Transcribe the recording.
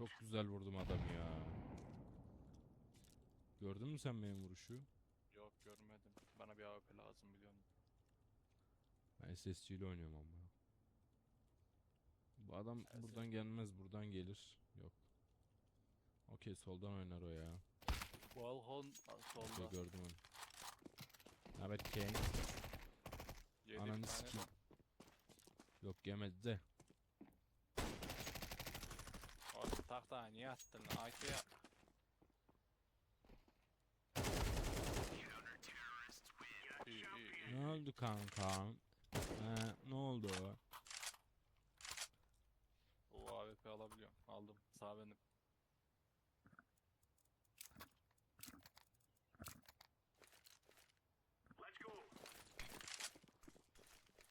Çok güzel vurdum adamı ya. Gördün mü sen benim vuruşu? Yok görmedim. Bana bir AWP lazım biliyorsun. Ben SSC ile oynuyorum ama. Bu adam buradan gelmez, buradan gelir. Yok. Okey, soldan oynar o ya. Valhon Okey, solda. gördüm onu. Evet Kane. Ananı sikeyim. Yok yemedi de. Tahta niye attın? AK ya. İyi iyi iyi. Ne oldu kanka? He, ne oldu? O AWP alabiliyorum. Aldım. Sağ benim.